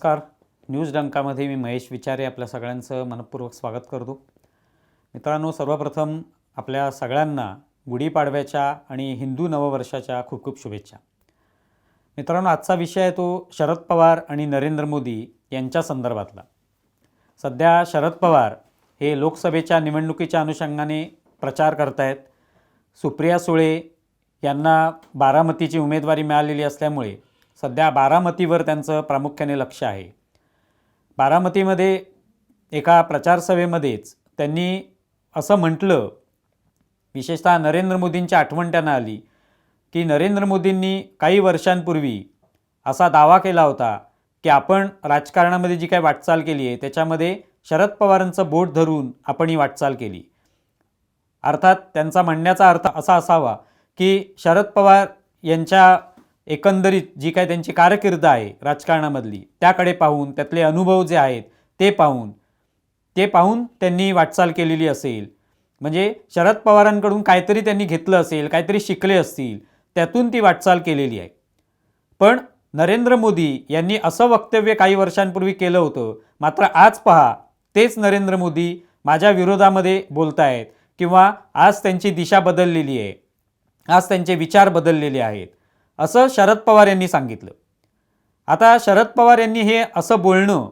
नमस्कार. न्यूज डंकामध्ये मी महेश विचारे आपल्या सगळ्यांचं मनपूर्वक स्वागत करतो. मित्रांनो सर्वप्रथम आपल्या सगळ्यांना गुढीपाडव्याच्या आणि हिंदू नववर्षाच्या खूप खूप शुभेच्छा. मित्रांनो आजचा विषय आहे तो शरद पवार आणि नरेंद्र मोदी यांच्या संदर्भातला. सध्या शरद पवार हे लोकसभेच्या निवडणुकीच्या अनुषंगाने प्रचार करतायत. सुप्रिया सुळे यांना बारामतीची उमेदवारी मिळालेली असल्यामुळे सध्या बारामतीवर त्यांचं प्रामुख्याने लक्ष आहे. बारामतीमध्ये एका प्रचारसभेमध्येच त्यांनी असं म्हटलं विशेषतः नरेंद्र मोदींची आठवण त्यांना आली की नरेंद्र मोदींनी काही वर्षांपूर्वी असा दावा केला होता की आपण राजकारणामध्ये जी काही वाटचाल केली आहे त्याच्यामध्ये शरद पवारांचं बोट धरून आपण ही वाटचाल केली. अर्थात त्यांचा म्हणण्याचा अर्थ असा असावा की शरद पवार यांच्या एकंदरीत जी काय त्यांची कारकीर्द आहे राजकारणामधली त्याकडे पाहून त्यातले अनुभव जे आहेत ते पाहून ते पाहून त्यांनी वाटचाल केलेली असेल. म्हणजे शरद पवारांकडून काहीतरी त्यांनी घेतलं असेल काहीतरी शिकले असतील त्यातून ती वाटचाल केलेली आहे. पण नरेंद्र मोदी यांनी असं वक्तव्य काही वर्षांपूर्वी केलं होतं मात्र आज पहा तेच नरेंद्र मोदी माझ्या विरोधामध्ये बोलत आहेत किंवा आज त्यांची दिशा बदललेली आहे आज त्यांचे विचार बदललेले आहेत. असं शरद पवार यांनी सांगितलं. आता शरद पवार यांनी हे असं बोलणं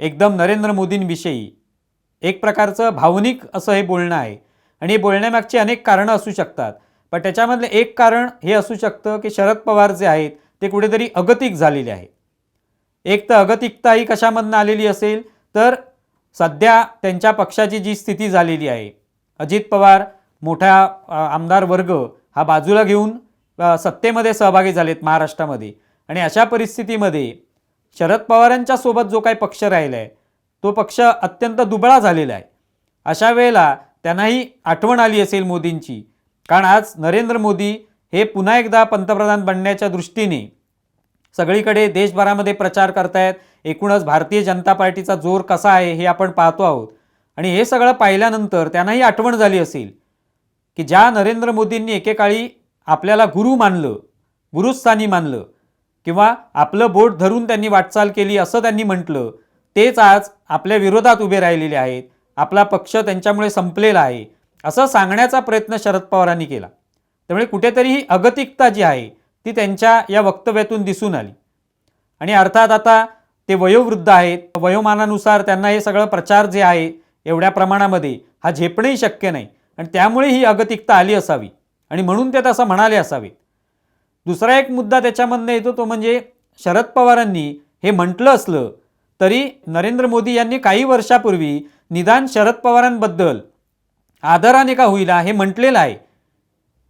एकदम नरेंद्र मोदींविषयी एक प्रकारचं भावनिक असं हे बोलणं आहे. आणि हे बोलण्यामागची अनेक कारणं असू शकतात. पण त्याच्यामधलं एक कारण हे असू शकतं की शरद पवार जे आहेत ते कुठेतरी अगतिक झालेले आहे एक तर अगतिकता ही कशामधनं आलेली असेल तर सध्या त्यांच्या पक्षाची जी स्थिती झालेली आहे अजित पवार मोठा आमदार वर्ग हा बाजूला घेऊन सत्तेमध्ये सहभागी झालेत महाराष्ट्रामध्ये. आणि अशा परिस्थितीमध्ये शरद पवारांच्या सोबत जो काही पक्ष राहिला आहे तो पक्ष अत्यंत दुबळा झालेला आहे. अशा वेळेला त्यांनाही आठवण आली असेल मोदींची. कारण आज नरेंद्र मोदी हे पुन्हा एकदा पंतप्रधान बनण्याच्या दृष्टीने सगळीकडे देशभरामध्ये प्रचार करतायत. एकूणच भारतीय जनता पार्टीचा जोर कसा आहे हे आपण पाहतो आहोत. आणि हे सगळं पाहिल्यानंतर त्यांनाही आठवण झाली असेल की ज्या नरेंद्र मोदींनी एकेकाळी आपल्याला गुरु मानलं गुरुस्थानी मानलं किंवा आपलं बोट धरून त्यांनी वाटचाल केली असं त्यांनी म्हटलं तेच आज आपल्या विरोधात उभे राहिलेले आहेत. आपला पक्ष त्यांच्यामुळे संपलेला आहे. असं सांगण्याचा प्रयत्न शरद पवारांनी केला. त्यामुळे कुठेतरी ही अगतिकता जी आहे ती त्यांच्या या वक्तव्यातून दिसून आली. आणि अर्थात आता ते वयोवृद्ध आहेत. वयोमानानुसार त्यांना हे सगळं प्रचार जे आहे एवढ्या प्रमाणामध्ये हा झेपणंही शक्य नाही. आणि त्यामुळे ही अगतिकता आली असावी. आणि म्हणून ते तसं म्हणाले असावेत दुसरा एक मुद्दा त्याच्यामधनं येतो तो म्हणजे शरद पवारांनी हे म्हटलं असलं तरी नरेंद्र मोदी यांनी काही वर्षापूर्वी निदान शरद पवारांबद्दल आदराने का होईला हे म्हटलेलं आहे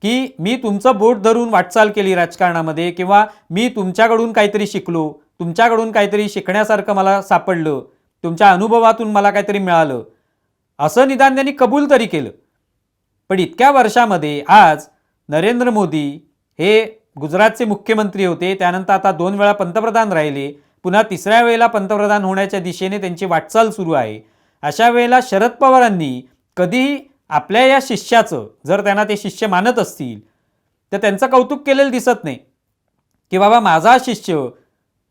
की मी तुमचं बोट धरून वाटचाल केली राजकारणामध्ये किंवा मी तुमच्याकडून काहीतरी शिकलो तुमच्याकडून काहीतरी शिकण्यासारखं मला सापडलं तुमच्या अनुभवातून मला काहीतरी मिळालं असं निदान त्यांनी कबूल तरी केलं. पण इतक्या वर्षामध्ये आज नरेंद्र मोदी हे गुजरातचे मुख्यमंत्री होते. त्यानंतर आता दोन वेळा पंतप्रधान राहिले. पुन्हा तिसऱ्या वेळेला पंतप्रधान होण्याच्या दिशेने त्यांची वाटचाल सुरू आहे. अशा वेळेला शरद पवारांनी कधीही आपल्या या शिष्याचं जर त्यांना ते शिष्य मानत असतील तर त्यांचं कौतुक केलेलं दिसत नाही. की बाबा माझा शिष्य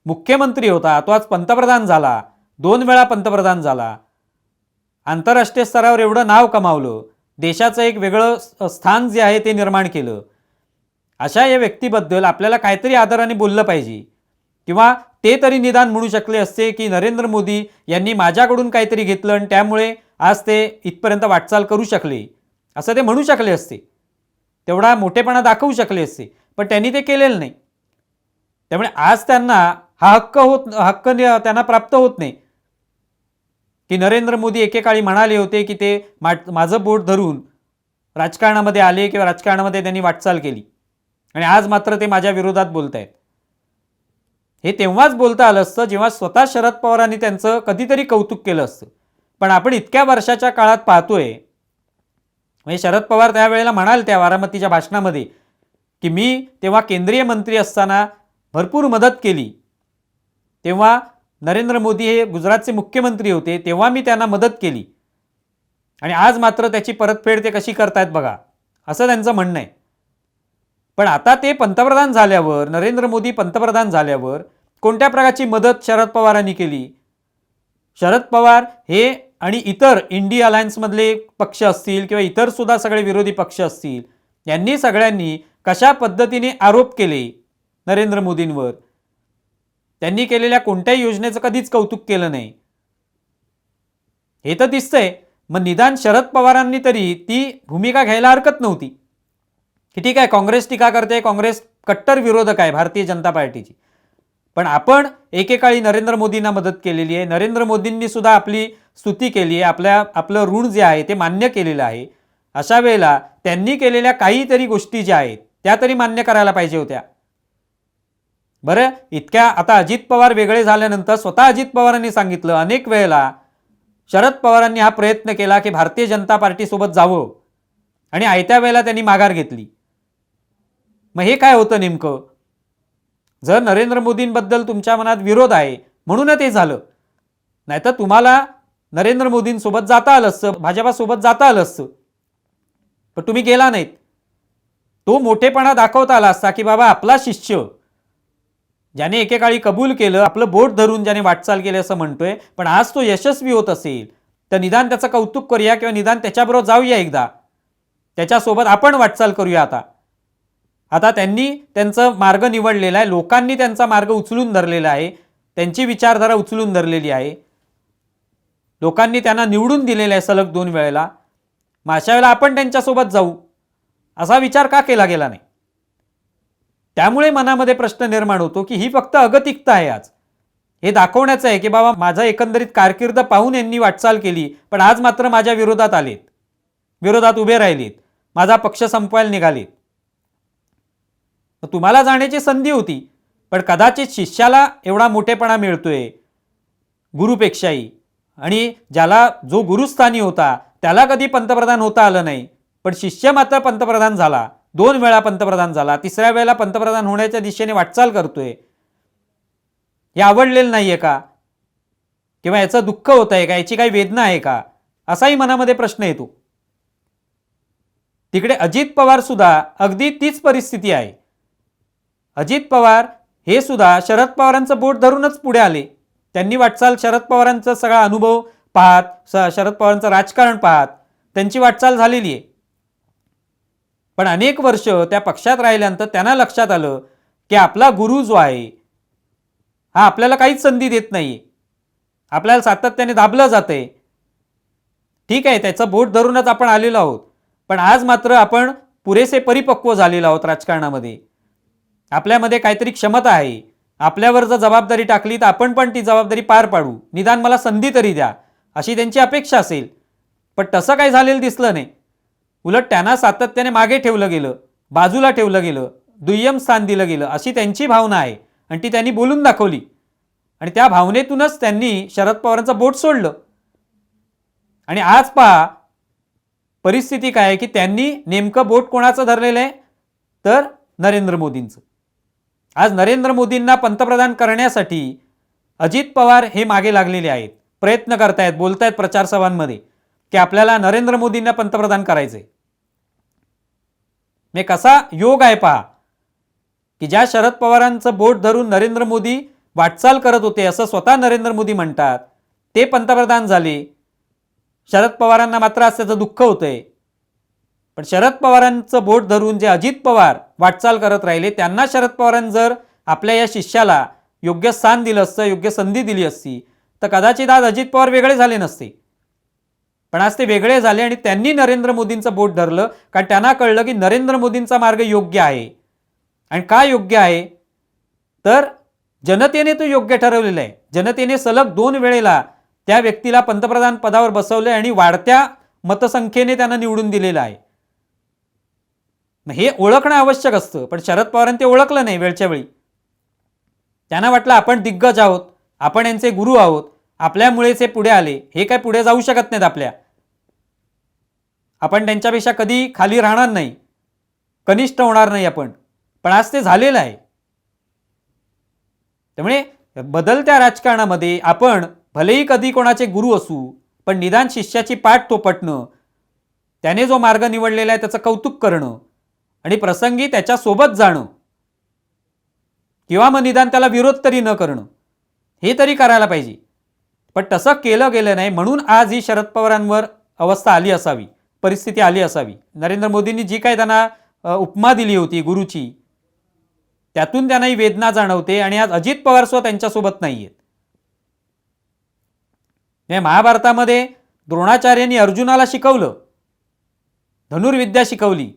मुख्यमंत्री होता तो आज पंतप्रधान झाला दोन वेळा पंतप्रधान झाला. आंतरराष्ट्रीय स्तरावर एवढं नाव कमावलं. देशाचं एक वेगळं स्थान जे आहे ते निर्माण केलं. अशा या व्यक्तीबद्दल आपल्याला काहीतरी आदराने बोललं पाहिजे. किंवा ते तरी निदान म्हणू शकले असते की नरेंद्र मोदी यांनी माझ्याकडून काहीतरी घेतलं आणि त्यामुळे आज ते इथपर्यंत वाटचाल करू शकले. असं ते म्हणू शकले असते. तेवढा मोठेपणा दाखवू शकले असते. पण त्यांनी ते केलेलं नाही. त्यामुळे आज त्यांना हा हक्क होत हक्क त्यांना प्राप्त होत नाही. की नरेंद्र मोदी एकेकाळी म्हणाले होते की ते मा माझं बोट धरून राजकारणामध्ये आले किंवा राजकारणामध्ये त्यांनी वाटचाल केली. आणि आज मात्र ते माझ्या विरोधात बोलत आहेत हे तेव्हाच बोलता आलं असतं जेव्हा स्वतः शरद पवारांनी त्यांचं कधीतरी कौतुक केलं असतं. पण आपण इतक्या वर्षाच्या काळात पाहतोय म्हणजे शरद पवार त्यावेळेला म्हणाल त्या बारामतीच्या भाषणामध्ये की मी तेव्हा केंद्रीय मंत्री असताना भरपूर मदत केली. तेव्हा नरेंद्र मोदी हे गुजरातचे मुख्यमंत्री होते तेव्हा मी त्यांना मदत केली. आणि आज मात्र त्याची परतफेड ते कशी करतायत बघा असं त्यांचं म्हणणं आहे. पण आता ते पंतप्रधान झाल्यावर नरेंद्र मोदी पंतप्रधान झाल्यावर कोणत्या प्रकारची मदत शरद पवारांनी केली? शरद पवार हे आणि इतर इंडी अलायन्समधले पक्ष असतील किंवा इतर सुद्धा सगळे विरोधी पक्ष असतील यांनी सगळ्यांनी कशा पद्धतीने आरोप केले नरेंद्र मोदींवर? त्यांनी केलेल्या कोणत्याही योजनेचं कधीच कौतुक केलं नाही. हे तर दिसतंय मग निदान शरद पवारांनी तरी ती भूमिका घ्यायला हरकत नव्हती. की ठीक आहे काँग्रेस टीका करते काँग्रेस कट्टर विरोधक आहे भारतीय जनता पार्टीची. पण आपण एकेकाळी नरेंद्र मोदींना मदत केलेली आहे. नरेंद्र मोदींनी सुद्धा आपली स्तुती केली आहे आपल्या आपलं ऋण जे आहे ते मान्य केलेलं आहे. अशा वेळेला त्यांनी केलेल्या काहीतरी गोष्टी ज्या आहेत त्या तरी मान्य करायला पाहिजे होत्या. बरं इतक्या आता अजित पवार वेगळे झाल्यानंतर स्वतः अजित पवारांनी सांगितलं अनेक वेळेला शरद पवारांनी हा प्रयत्न केला की भारतीय जनता पार्टीसोबत जावं आणि आयत्या वेळेला त्यांनी माघार घेतली. मग हे काय होतं नेमकं? जर नरेंद्र मोदींबद्दल तुमच्या मनात विरोध आहे म्हणूनच हे झालं. नाहीतर तुम्हाला नरेंद्र मोदींसोबत जाता आलं असतं भाजपासोबत जाता आलं असतं. पण तुम्ही गेला नाहीत. तो मोठेपणा दाखवता आला असता की बाबा आपला शिष्य ज्याने एकेकाळी कबूल केलं आपलं बोट धरून ज्याने वाटचाल केली असं म्हणतोय पण आज तो यशस्वी होत असेल तर निदान त्याचं कौतुक करूया किंवा निदान त्याच्याबरोबर जाऊया एकदा. त्याच्यासोबत आपण वाटचाल करूया आता. आता त्यांनी त्यांचं मार्ग निवडलेला आहे लोकांनी त्यांचा मार्ग उचलून धरलेला आहे त्यांची विचारधारा उचलून धरलेली आहे. लोकांनी त्यांना निवडून दिलेलं आहे सलग दोन वेळेला. मग अशा वेळेला आपण त्यांच्यासोबत जाऊ. असा विचार का केला गेला नाही? त्यामुळे मनामध्ये प्रश्न निर्माण होतो की ही फक्त अगतिकता आहे आज. हे दाखवण्याचं आहे की बाबा माझा एकंदरीत कारकीर्द पाहून यांनी वाटचाल केली पण आज मात्र माझ्या विरोधात आलेत. विरोधात उभे राहिलेत. माझा पक्ष संपवायला निघालेत. तुम्हाला जाण्याची संधी होती पण कदाचित शिष्याला एवढा मोठेपणा मिळतोय गुरुपेक्षाही. आणि ज्याला जो गुरुस्थानी होता त्याला कधी पंतप्रधान होता आलं नाही पण शिष्य मात्र पंतप्रधान झाला. दोन वेळा पंतप्रधान झाला तिसऱ्या वेळेला पंतप्रधान होण्याच्या दिशेने वाटचाल करतोय. हे आवडलेलं नाही आहे का? किंवा याचं दुःख होत आहे का? याची काही वेदना आहे का? असाही मनामध्ये प्रश्न येतो. तिकडे अजित पवार सुद्धा अगदी तीच परिस्थिती आहे. अजित पवार हे सुद्धा शरद पवारांचं बोट धरूनच पुढे आले. त्यांनी वाटचाल शरद पवारांचा सगळा अनुभव पाहत स शरद पवारांचं राजकारण पाहत त्यांची वाटचाल झालेली आहे. पण अनेक वर्ष त्या पक्षात राहिल्यानंतर त्यांना लक्षात आलं की आपला गुरु जो आहे हा आपल्याला काहीच संधी देत नाही. आपल्याला सातत्याने दाबलं जाते ठीक आहे त्याचं बोट धरूनच आपण आलेलो आहोत. पण आज मात्र आपण पुरेसे परिपक्व झालेलो आहोत राजकारणामध्ये. आपल्यामध्ये काहीतरी क्षमता आहे. आपल्यावर जर जबाबदारी टाकली तर आपण पण ती जबाबदारी पार पाडू. निदान मला संधी तरी द्या अशी त्यांची अपेक्षा असेल. पण तसं काही झालेलं दिसलं नाही. उलट त्यांना सातत्याने मागे ठेवलं गेलं बाजूला ठेवलं गेलं दुय्यम स्थान दिलं गेलं अशी त्यांची भावना आहे. आणि ती त्यांनी बोलून दाखवली. आणि त्या भावनेतूनच त्यांनी शरद पवारांचं बोट सोडलं. आणि आज पहा परिस्थिती काय आहे की त्यांनी नेमकं बोट कोणाचं धरलेलं आहे? तर नरेंद्र मोदींचं. आज नरेंद्र मोदींना पंतप्रधान करण्यासाठी अजित पवार हे मागे लागलेले आहेत. प्रयत्न करतायत बोलतायत प्रचार सभांमध्ये की आपल्याला नरेंद्र मोदींना पंतप्रधान करायचंय. मे कसा योग आहे पहा. की ज्या शरद पवारांचं बोट धरून नरेंद्र मोदी वाटचाल करत होते असं स्वतः नरेंद्र मोदी म्हणतात. ते पंतप्रधान झाले. शरद पवारांना मात्र आज त्याचं दुःख होतंय. पण शरद पवारांचं बोट धरून जे अजित पवार वाटचाल करत राहिले त्यांना शरद पवारांनी जर आपल्या या शिष्याला योग्य स्थान दिलं असतं योग्य संधी दिली असती तर कदाचित आज अजित पवार वेगळे झाले नसते. पण आज ते वेगळे झाले आणि त्यांनी नरेंद्र मोदींचं बोट धरलं कारण त्यांना कळलं की नरेंद्र मोदींचा मार्ग योग्य आहे. आणि का योग्य आहे? तर जनतेने तो योग्य ठरवलेला आहे. जनतेने सलग दोन वेळेला त्या व्यक्तीला पंतप्रधान पदावर बसवलं आणि वाढत्या मतसंख्येने त्यांना निवडून दिलेलं आहे. हे ओळखणं आवश्यक असतं पण शरद पवारांनी ते ओळखलं नाही वेळच्या वेळी. त्यांना वाटलं आपण दिग्गज आहोत आपण यांचे गुरु आहोत आपल्यामुळेच हे पुढे आले. हे काय पुढे जाऊ शकत नाहीत आपल्या. आपण त्यांच्यापेक्षा कधी खाली राहणार नाही. कनिष्ठ होणार नाही आपण. पण आज ते झालेलं आहे. त्यामुळे बदलत्या राजकारणामध्ये आपण भलेही कधी कोणाचे गुरु असू पण निदान शिष्याची पाठ थोपटणं त्याने जो मार्ग निवडलेला आहे त्याचं कौतुक करणं आणि प्रसंगी त्याच्यासोबत जाणं किंवा मग निदान त्याला विरोध तरी न करणं हे तरी करायला पाहिजे. पण तसं केलं गेलं नाही म्हणून आज ही शरद पवारांवर अवस्था आली असावी परिस्थिती आली असावी. नरेंद्र मोदींनी जी काय त्यांना उपमा दिली होती गुरुची त्यातून त्यांना ही वेदना जाणवते आणि आज अजित पवार सुद्धा त्यांच्यासोबत नाही आहेत महाभारतामध्ये द्रोणाचार्यांनी अर्जुनाला शिकवलं धनुर्विद्या शिकवली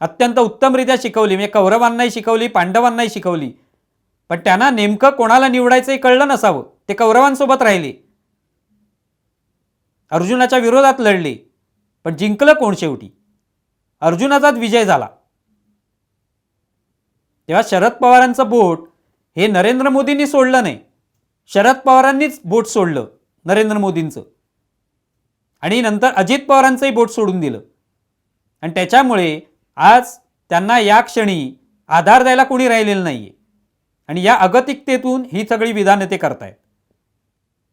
अत्यंत उत्तमरित्या शिकवली म्हणजे कौरवांनाही शिकवली पांडवांनाही शिकवली पण त्यांना नेमकं कोणाला निवडायचं हे कळलं नसावं. ते कौरवांसोबत राहिले. अर्जुनाच्या विरोधात लढले पण जिंकलं कोण शेवटी? अर्जुनाचाच विजय झाला. तेव्हा शरद पवारांचं बोट हे नरेंद्र मोदींनी सोडलं नाही. शरद पवारांनीच बोट सोडलं नरेंद्र मोदींचं. आणि नंतर अजित पवारांचंही बोट सोडून दिलं. आणि त्याच्यामुळे आज त्यांना या क्षणी आधार द्यायला कोणी राहिलेलं नाही आहे आणि या अगतिकतेतून ही सगळी विधानं ते करतायत.